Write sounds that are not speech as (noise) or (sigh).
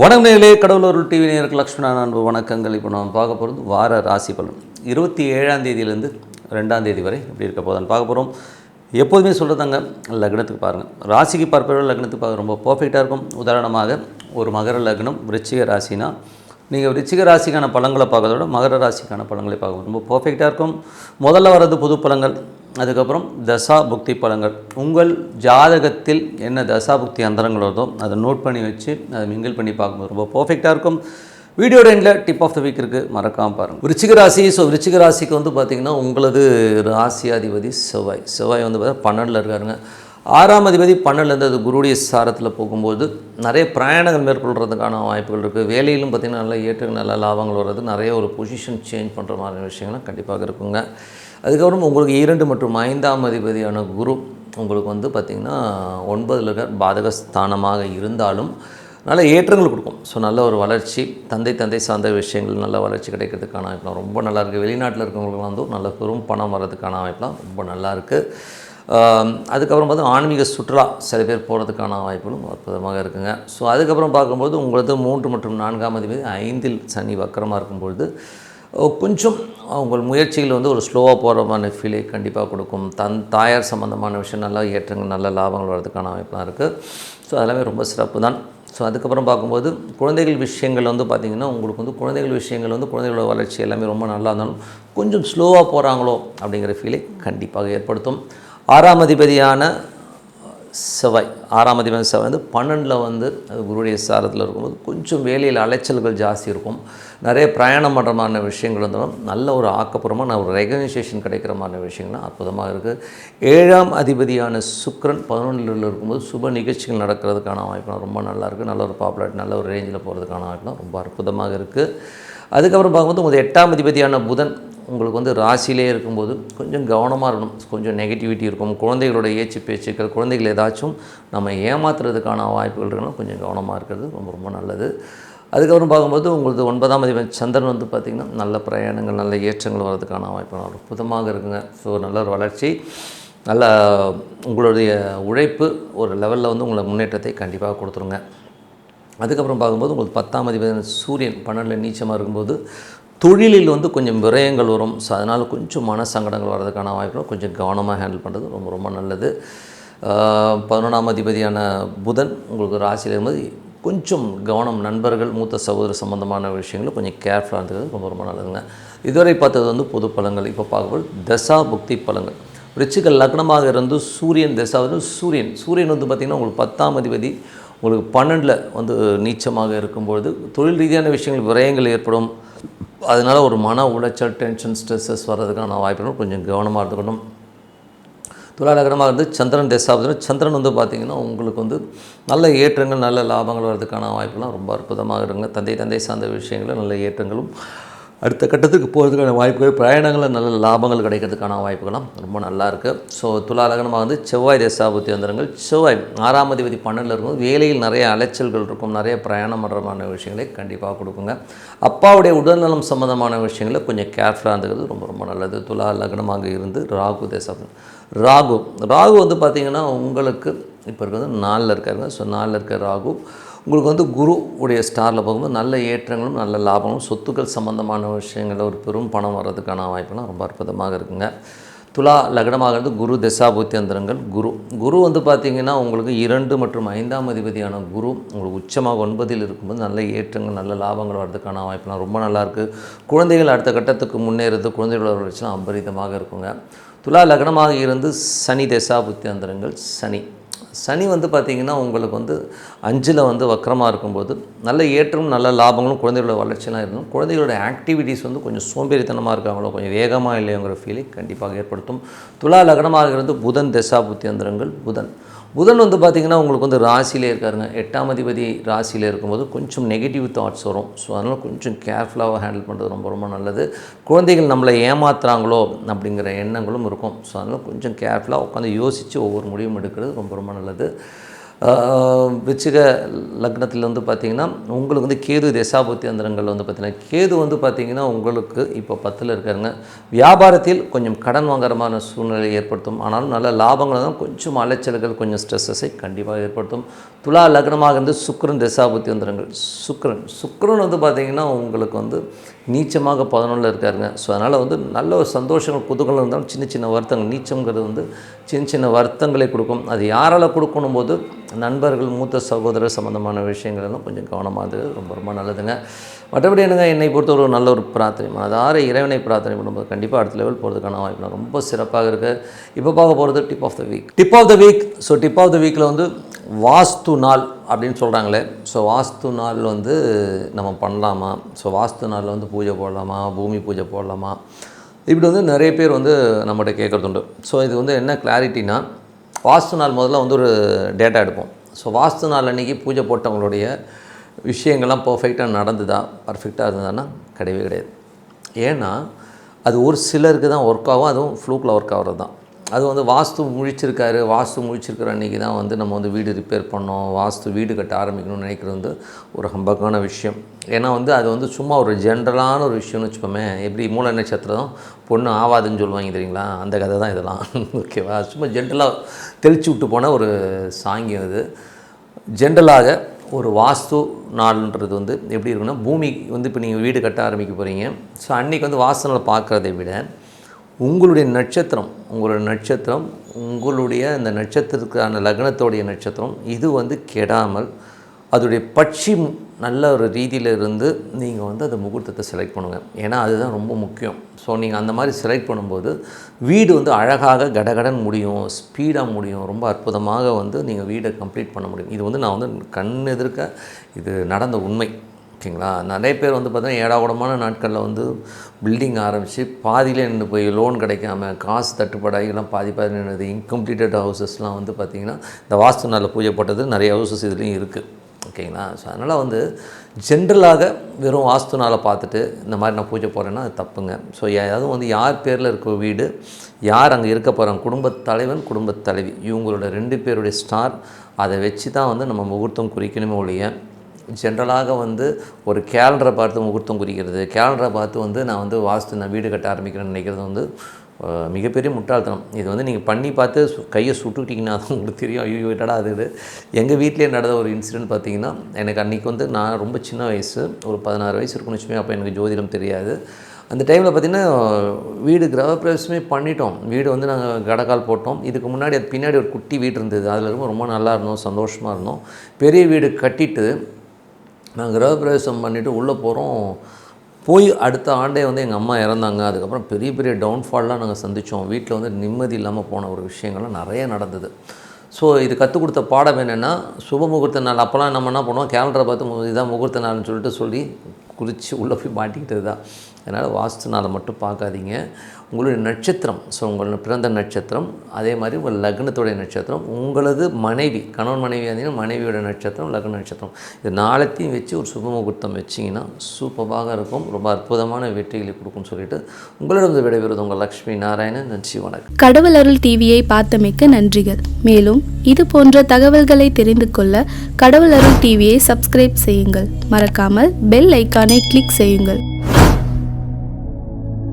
வணக்கங்களே கடவுளூர் TV நேருக்கு லக்ஷ்மணா அன்பு வணக்கங்கள். இப்போ நம்ம பார்க்க போகிறது வார ராசி பலன். இருபத்தி ஏழாம் தேதியிலேருந்து ரெண்டாம் தேதி வரை இப்படி இருக்க போதான் பார்க்க போகிறோம் எப்போதுமே சொல்கிறதாங்க லக்னத்துக்கு பாருங்கள் ராசிக்கு பார்ப்பவர்கள் லக்னத்துக்கு பார்க்க ரொம்ப பர்ஃபெக்டாக இருக்கும். உதாரணமாக ஒரு மகர லக்னம் விருச்சிக ராசினா நீங்கள் விருச்சிக ராசிக்கான பழங்களை பார்க்கறத விட மகர ராசிக்கான பழங்களை பார்க்க ரொம்ப பர்ஃபெக்டாக இருக்கும். முதல்ல வர்றது புது பழங்கள். அதுக்கப்புறம் தசா புக்தி பலங்கள். உங்கள் ஜாதகத்தில் என்ன தசா புக்தி அந்தரங்கள் வருதோ அதை நோட் பண்ணி வச்சு அதை மிங்கிள் பண்ணி பார்க்கும்போது ரொம்ப பர்ஃபெக்டாக இருக்கும். வீடியோ எண்டில் டிப் ஆஃப் த வீக் இருக்குது மறக்காமல் பாருங்கள் விருச்சிக ராசி ஸோ விருச்சிக ராசிக்கு வந்து பார்த்திங்கன்னா உங்களது ராசியாதிபதி செவ்வாய். செவ்வாய் வந்து பார்த்தா பன்னெண்டில் இருக்காருங்க. ஆறாம் அதிபதி பன்னெண்டுலேருந்து அது குருடைய சாரத்தில் போகும்போது நிறைய பிரயாணங்கள் மேற்கொள்கிறதுக்கான வாய்ப்புகள் இருக்குது வேலையிலும் பார்த்திங்கன்னா நல்ல ஏற்றங்கள் நல்ல லாபங்கள் வர்றது நிறைய ஒரு பொசிஷன் சேஞ்ச் பண்ணுற மாதிரி விஷயங்கள்லாம் கண்டிப்பாக இருக்குங்க. அதுக்கப்புறம் உங்களுக்கு இரண்டு மற்றும் ஐந்தாம் அதிபதியான குரு உங்களுக்கு வந்து பார்த்திங்கன்னா ஒன்பதில் இருக்க பாதக ஸ்தானமாக இருந்தாலும் நல்ல ஏற்றங்கள் கொடுக்கும். ஸோ நல்ல ஒரு வளர்ச்சி தந்தை தந்தை சார்ந்த விஷயங்கள் நல்ல வளர்ச்சி கிடைக்கிறதுக்கான வாய்ப்புலாம் ரொம்ப நல்லா இருக்குது வெளிநாட்டில் இருக்கிறவங்களுக்குலாம் வந்து நல்ல பெரும் பணம் வர்றதுக்கான வாய்ப்புலாம் ரொம்ப நல்லா இருக்குது அதுக்கப்புறம் பார்த்தா ஆன்மீக சுற்றுலா சில பேர் போகிறதுக்கான வாய்ப்புகளும் அற்புதமாக இருக்குங்க. ஸோ அதுக்கப்புறம் பார்க்கும்போது உங்களது மூன்று மற்றும் நான்காம் அதிபதி ஐந்தில் சனி வக்கரமாக இருக்கும்பொழுது கொஞ்சம் உங்கள் முயற்சிகள் வந்து ஒரு ஸ்லோவாக போகிற மாதிரி ஃபீலை கண்டிப்பாக கொடுக்கும். தன் தாயார் சம்மந்தமான விஷயம் நல்லா ஏற்றங்கள் நல்ல லாபங்கள் வர்றதுக்கான வாய்ப்புலாம் இருக்குது ஸோ அதெல்லாமே ரொம்ப சிறப்பு தான். ஸோ அதுக்கப்புறம் பார்க்கும்போது குழந்தைகள் விஷயங்கள் வந்து பார்த்திங்கன்னா உங்களுக்கு வந்து குழந்தைகள் விஷயங்கள் வந்து குழந்தைகளோட வளர்ச்சி எல்லாமே ரொம்ப நல்லா இருந்தாலும் கொஞ்சம் ஸ்லோவாக போகிறாங்களோ அப்படிங்கிற ஃபீலை கண்டிப்பாக ஏற்படுத்தும். ஆறாம் அதிபதியான செவ்வாய் ஆறாம் அதிபதி செவ்வாய் வந்து பன்னெண்டில் வந்து அது குருடைய சாரத்தில் இருக்கும்போது கொஞ்சம் வேலையில் அலைச்சல்கள் ஜாஸ்தி இருக்கும். நிறைய பிரயாணம் பண்ணுற மாதிரி விஷயங்கள் இருந்தாலும் நல்ல ஒரு ஆக்கப்பூர்வமான ஒரு ரெகனைசேஷன் கிடைக்கிற மாதிரி விஷயங்கள்லாம் அற்புதமாக இருக்குது ஏழாம் அதிபதியான சுக்ரன் பதினொன்றில் இருக்கும்போது சுப நிகழ்ச்சிகள் நடக்கிறதுக்கான வாய்ப்புலாம் ரொம்ப நல்லா இருக்குது நல்ல ஒரு பாப்புலாரிட்டி நல்ல ஒரு ரேஞ்சில் போகிறதுக்கான வாய்ப்புலாம் ரொம்ப அற்புதமாக இருக்குது அதுக்கப்புறம் பார்க்கும்போது உங்கள் எட்டாம் அதிபதியான புதன் உங்களுக்கு வந்து ராசியிலே இருக்கும்போது கொஞ்சம் கவனமாக இருக்கணும். கொஞ்சம் நெகட்டிவிட்டி இருக்கும். குழந்தைகளோட ஏச்சு பேச்சுக்கள் குழந்தைகள் ஏதாச்சும் நம்ம ஏமாத்துறதுக்கான வாய்ப்புகள் இருக்கணும் கொஞ்சம் கவனமாக இருக்கிறது ரொம்ப ரொம்ப நல்லது. அதுக்கப்புறம் பார்க்கும்போது உங்களுக்கு ஒன்பதாம் அதிபதி சந்திரன் வந்து பார்த்திங்கன்னா நல்ல பிரயாணங்கள் நல்ல ஏற்றங்கள் வர்றதுக்கான வாய்ப்பு அற்புதமாக இருக்குங்க. ஸோ நல்ல ஒரு வளர்ச்சி நல்ல உங்களுடைய உழைப்பு ஒரு லெவலில் வந்து உங்களை முன்னேற்றத்தை கண்டிப்பாக கொடுத்துருங்க. அதுக்கப்புறம் பார்க்கும்போது உங்களுக்கு பத்தாம் அதிபதி சூரியன் பன்னெண்டில் நீச்சமாக இருக்கும்போது தொழிலில் வந்து கொஞ்சம் விரயங்கள் வரும். ஸோ அதனால் கொஞ்சம் மன சங்கடங்கள் வர்றதுக்கான வாய்ப்பு கொஞ்சம் கவனமாக ஹேண்டில் பண்ணுறது ரொம்ப ரொம்ப நல்லது. பதினொன்றாம் அதிபதியான புதன் உங்களுக்கு ராசியில் இருக்கும்போது கொஞ்சம் கவனம் நண்பர்கள் மூத்த சகோதர சம்பந்தமான விஷயங்களும் கொஞ்சம் கேர்ஃபுல்லாக இருந்தது ரொம்ப ரொம்ப நல்லதுங்க. இதுவரை பார்த்தது வந்து பொது பழங்கள். இப்போ பார்க்கும்போது தசா புக்தி பழங்கள். ரிச்சிக லக்னமாக இருந்து சூரியன் தசா வந்து சூரியன் சூரியன் வந்து பார்த்திங்கன்னா உங்களுக்கு பத்தாம் அதிபதி உங்களுக்கு பன்னெண்டில் வந்து நீச்சமாக இருக்கும்பொழுது தொழில் ரீதியான விஷயங்கள் விரயங்கள் ஏற்படும். அதனால் ஒரு மன உளைச்சல் டென்ஷன் ஸ்ட்ரெஸ்ஸஸ் வர்றதுக்கான வாய்ப்புகள் கொஞ்சம் கவனமாக இருந்துக்கணும் துலாலகரமாக இருந்து சந்திரன் தசாபதினா சந்திரன் வந்து பார்த்திங்கன்னா உங்களுக்கு வந்து நல்ல ஏற்றங்கள் நல்ல லாபங்கள் வர்றதுக்கான வாய்ப்புலாம் ரொம்ப அற்புதமாக இருங்க தந்தை தந்தை சார்ந்த விஷயங்களில் நல்ல ஏற்றங்களும் அடுத்த கட்டத்துக்கு போகிறதுக்கான வாய்ப்புகள் பிரயாணங்களில் நல்ல லாபங்கள் கிடைக்கிறதுக்கான வாய்ப்புகள்லாம் ரொம்ப நல்லா இருக்குது ஸோ துலாலகனமாக வந்து செவ்வாய் தேசாபுத்தி வந்துருங்கள். செவ்வாய் ஆறாம் அதிபதி பன்னெண்டில் இருக்கும். வேலையில் நிறைய அலைச்சல்கள் இருக்கும். நிறைய பிரயாணம் பண்ணுறமான விஷயங்களை கண்டிப்பாக கொடுக்குங்க. அப்பாவுடைய உடல்நலம் சம்மந்தமான விஷயங்களை கொஞ்சம் கேர்ஃபுல்லாக இருந்துக்கிறது ரொம்ப ரொம்ப நல்லது. துலா லக்னமாக இருந்து ராகு தேசாபுத்தி ராகு. ராகு வந்து பார்த்திங்கன்னா உங்களுக்கு இப்போ இருக்கிறது நாலில் இருக்காருங்க. ஸோ நாலில் இருக்க ராகு. உங்களுக்கு வந்து குரு உடைய ஸ்டாரில் போகும்போது நல்ல ஏற்றங்களும் நல்ல லாபங்களும் சொத்துக்கள் சம்மந்தமான விஷயங்களில் ஒரு பெரும் பணம் வர்றதுக்கான வாய்ப்புலாம் ரொம்ப அற்புதமாக இருக்குங்க. துலா லக்னமாகிறது இருந்து குரு தசாபூத்தி அந்தரங்கள் குரு. குரு வந்து பார்த்திங்கன்னா உங்களுக்கு இரண்டு மற்றும் ஐந்தாம் அதிபதியான குரு உங்களுக்கு உச்சமாக ஒன்பதில் இருக்கும்போது நல்ல ஏற்றங்கள் நல்ல லாபங்கள் வர்றதுக்கான வாய்ப்புலாம் ரொம்ப நல்லாயிருக்கு குழந்தைகள் அடுத்த கட்டத்துக்கு முன்னேறது குழந்தைகளோட வளர்ச்சிலாம் அபரிதமாக இருக்குங்க. துலா லக்னமாக இருந்து சனி தசாபுத்தி அந்தரங்கள் சனி. சனி வந்து பார்த்திங்கன்னா உங்களுக்கு வந்து அஞ்சில் வந்து வக்கரமாக இருக்கும்போது நல்ல ஏற்றமும் நல்ல லாபங்களும் குழந்தைகளோட வளர்ச்சியெலாம் இருக்கும். குழந்தைகளோட ஆக்டிவிட்டீஸ் வந்து கொஞ்சம் சோம்பேறித்தனமாக இருக்காங்களோ கொஞ்சம் வேகமாக இல்லையோங்கிற ஃபீலிங் கண்டிப்பாக ஏற்படுத்தும். துலா லக்னமாக இருந்து புதன் தசா புத்தி அந்தரங்கள் புதன். புதன் வந்து பார்த்திங்கன்னா உங்களுக்கு வந்து ராசியிலே இருக்காருங்க. எட்டாம் அதிபதி ராசியில் இருக்கும்போது கொஞ்சம் நெகட்டிவ் தாட்ஸ் வரும். ஸோ அதனால் கொஞ்சம் கேர்ஃபுல்லாக ஹேண்டில் பண்ணுறது ரொம்ப ரொம்ப நல்லது. குழந்தைகள் நம்மளை ஏமாத்துறாங்களோ அப்படிங்கிற எண்ணங்களும் இருக்கும். ஸோ அதனால் கொஞ்சம் கேர்ஃபுல்லாக உட்காந்து யோசித்து ஒவ்வொரு முடிவும் எடுக்கிறது ரொம்ப ரொம்ப நல்லது. விச்சிக லக்னத்தில் வந்து பார்த்திங்கன்னா உங்களுக்கு வந்து கேது தசாபுத்தி அந்தரங்கள் வந்து பார்த்திங்கன்னா கேது வந்து பார்த்திங்கன்னா உங்களுக்கு இப்போ பத்தில் இருக்காருங்க. வியாபாரத்தில் கொஞ்சம் கடன் வாங்குறமான சூழ்நிலை ஏற்படுத்தும். ஆனாலும் நல்ல லாபங்களை தான் கொஞ்சம் அலைச்சல்கள் கொஞ்சம் ஸ்ட்ரெஸ்ஸஸை கண்டிப்பாக ஏற்படுத்தும். துலா லக்னமாக இருந்து சுக்ரன் தசாபுத்தி அந்தரங்கள். சுக்ரன் சுக்கிரன் வந்து பார்த்திங்கன்னா உங்களுக்கு வந்து நீச்சமாக பதினொன்றில் இருக்காருங்க. ஸோ அதனால் வந்து நல்ல ஒரு சந்தோஷங்கள் குதூகலம் இருந்தாலும் சின்ன சின்ன வருத்தங்கள் நீச்சங்கிறது வந்து சின்ன சின்ன வருத்தங்களை கொடுக்கும். அது யாரால் கொடுக்கணும் போது நண்பர்கள் மூத்த சகோதரர் சம்மந்தமான விஷயங்கள் எல்லாம் கொஞ்சம் கவனமாக இருந்தது ரொம்ப ரொம்ப நல்லதுங்க. மற்றபடி என்னங்க என்னை பொறுத்த ஒரு நல்ல ஒரு பிரார்த்தனை. மனதார இறைவனை பிரார்த்தனை பண்ணும்போது கண்டிப்பாக அடுத்த லெவல் போகிறதுக்கான வாய்ப்பு ரொம்ப சிறப்பாக இருக்குது இப்போ பார்க்க போகிறது tip of the week tip of the week so tip of the வீக்கில் வந்து வாஸ்து நாள் அப்படின்னு சொல்கிறாங்களே ஸோ வாஸ்து நாள் வந்து நம்ம பண்ணலாமா? ஸோ வாஸ்து நாளில் வந்து பூஜை போடலாமா? பூமி பூஜை போடலாமா? இப்படி வந்து நிறைய பேர் வந்து நம்மகிட்ட கேட்குறதுண்டு ஸோ இது வந்து என்ன கிளாரிட்டினா வாஸ்து நாள் முதல்ல வந்து ஒரு டேட்டா எடுப்போம். ஸோ வாஸ்து நாள் அன்றைக்கி பூஜை போட்டவங்களுடைய விஷயங்கள்லாம் பர்ஃபெக்டாக நடந்துதா? பர்ஃபெக்டாக இருந்ததுன்னா கிடையவே கிடையாது. ஏன்னா அது ஒரு சிலருக்கு தான் ஒர்க் ஆகும். அதுவும் ஃப்ளூக்கில் ஒர்க் ஆகிறது தான் அது வந்து வாஸ்து முழிச்சிருக்காரு வாஸ்து முழிச்சிருக்கிற அன்றைக்கி தான் வந்து நம்ம வந்து வீடு ரிப்பேர் பண்ணோம் வாஸ்து வீடு கட்ட ஆரம்பிக்கணும்னு நினைக்கிறது வந்து ஒரு ஹம்பக்கான விஷயம். ஏன்னா வந்து அது வந்து சும்மா ஒரு ஜென்ரலான ஒரு விஷயம்னு வச்சுப்போமே எப்படி மூல நட்சத்திரம் பொண்ணு ஆவாதுன்னு சொல்லுவாங்க தெரியுங்களா? அந்த கதை தான் இதெல்லாம். (laughs) ஓகேவா சும்மா ஜென்ரலாக தெளிச்சு விட்டு போன ஒரு சாங்கியம் இது ஜென்ரலாக ஒரு வாஸ்து நாள்ன்றது வந்து எப்படி இருக்குன்னா பூமி வந்து இப்போ நீங்கள் வீடு கட்ட ஆரம்பிக்க போகிறீங்க ஸோ அன்றைக்கி வந்து வாஸ்து நாளை பார்க்குறதை விட உங்களுடைய நட்சத்திரம் உங்களுடைய நட்சத்திரம் உங்களுடைய அந்த நட்சத்திரத்துக்கான லக்னத்தோடைய நட்சத்திரம் இது வந்து கெடாமல் அதோடைய பட்சி நல்ல ஒரு ரீதியில் இருந்து நீங்கள் வந்து அந்த முகூர்த்தத்தை செலக்ட் பண்ணுங்கள் ஏன்னா அதுதான் ரொம்ப முக்கியம். ஸோ நீங்கள் அந்த மாதிரி செலக்ட் பண்ணும்போது வீடு வந்து அழகாக கடகடன் முடியும் ஸ்பீடாக முடியும் ரொம்ப அற்புதமாக வந்து நீங்கள் வீடை கம்ப்ளீட் பண்ண முடியும். இது வந்து நான் வந்து கண் எதிர்க்க இது நடந்த உண்மை. ஓகேங்களா? நிறைய பேர் வந்து பார்த்தீங்கன்னா ஏடாகுடமான நாட்களில் வந்து பில்டிங் ஆரம்பித்து பாதியிலே நின்று போய் லோன் கிடைக்காம காசு தட்டுப்பாடாகி பாதி பாதி நின்றுது இன்கம்ப்ளீட்டட் ஹவுசஸ்லாம் வந்து பார்த்திங்கன்னா இந்த வாஸ்து நாளில் பூஜை போட்டது நிறைய ஹவுசஸ் இதுலேயும் இருக்குது ஓகேங்களா? ஸோ அதனால் வந்து ஜென்ரலாக வெறும் வாஸ்து நாளை பார்த்துட்டு இந்த மாதிரி நான் பூஜை போகிறேன்னா அது தப்புங்க. ஸோ ஏதாவது வந்து யார் பேரில் இருக்க வீடு யார் அங்கே இருக்க போகிறாங்க குடும்பத் தலைவன் குடும்பத் தலைவி. இவங்களோட ரெண்டு பேருடைய ஸ்டார் அதை வச்சு தான் வந்து நம்ம முகூர்த்தம் குறிக்கணுமே ஒழிய ஜென்ரலாக வந்து ஒரு கேலண்டரை பார்த்து முகூர்த்தம் குறிக்கிறது. கேலண்டரை பார்த்து வந்து நான் வந்து வாஸ்து நான் வீடு கட்ட ஆரம்பிக்கிறேன்னு நினைக்கிறது வந்து மிகப்பெரிய முட்டாள்தனம். இது வந்து நீங்கள் பண்ணி பார்த்து கையை சுட்டுக்கிட்டிங்கன்னா தான் உங்களுக்கு தெரியும். ஐயோ என்னடா அது இது? எங்கள் வீட்டிலே நடந்த ஒரு இன்சிடென்ட் பார்த்தீங்கன்னா எனக்கு அன்றைக்கி வந்து நான் ரொம்ப சின்ன வயசு ஒரு பதினாறு வயசு இருக்குன்னு வச்சுமே அப்போ எனக்கு ஜோதிடம் தெரியாது. அந்த டைமில் பார்த்திங்கன்னா வீடு கிரகப்பிரவேசமே பண்ணிட்டோம். வீடு வந்து நாங்கள் கடக்கால் போட்டோம். இதுக்கு முன்னாடி அது பின்னாடி ஒரு குட்டி வீடு இருந்தது. அதில் ரொம்ப ரொம்ப நல்லா இருந்தோம் சந்தோஷமாக இருந்தோம். பெரிய வீடு கட்டிட்டு நாங்கள் கிரகப்பிரவேசம் பண்ணிவிட்டு உள்ளே போகிறோம் போய் அடுத்த ஆண்டே வந்து எங்கள் அம்மா இறந்தாங்க. அதுக்கப்புறம் பெரிய பெரிய டவுன்ஃபால்லாம் நாங்கள் சந்தித்தோம் வீட்டில் வந்து நிம்மதி இல்லாமல் போன ஒரு விஷயங்கள்லாம் நிறைய நடந்தது. ஸோ இது கற்றுக் கொடுத்த பாடம் என்னென்னா சுப முகூர்த்த நாள். அப்போல்லாம் நம்ம என்ன பண்ணுவோம்? கேலண்டரை பார்த்து இதான் முகூர்த்த நாள்னு சொல்லிட்டு சொல்லி குறித்து உள்ளே போய் மாட்டிக்கிட்டது தான். அதனால் வாஸ்து நாளை மட்டும் பார்க்காதீங்க. உங்களுடைய நட்சத்திரம் ஸோ உங்களோட பிறந்த நட்சத்திரம் அதே மாதிரி உங்கள் லக்னத்துடைய நட்சத்திரம் உங்களது மனைவி கணவன் மனைவி இருந்தீங்கன்னா மனைவியோட நட்சத்திரம் லக்ன நட்சத்திரம். இது நாளத்தையும் வச்சு ஒரு சுப முகூர்த்தம் வச்சிங்கன்னா சூப்பராக இருக்கும். ரொம்ப அற்புதமான வெற்றிகளை கொடுக்கும்னு சொல்லிட்டு உங்களிடம் விடைபெறுவது உங்கள் லக்ஷ்மி நாராயணன். நன்றி வணக்கம். கடவுள் அருள் டிவியை பார்த்தமைக்க நன்றிகள். மேலும் இது போன்ற தகவல்களை தெரிந்து கொள்ள கடவுள் அருள் டிவியை சப்ஸ்கிரைப் செய்யுங்கள். மறக்காமல் பெல் ஐக்கான் கிளிக் செய்யுங்கள்.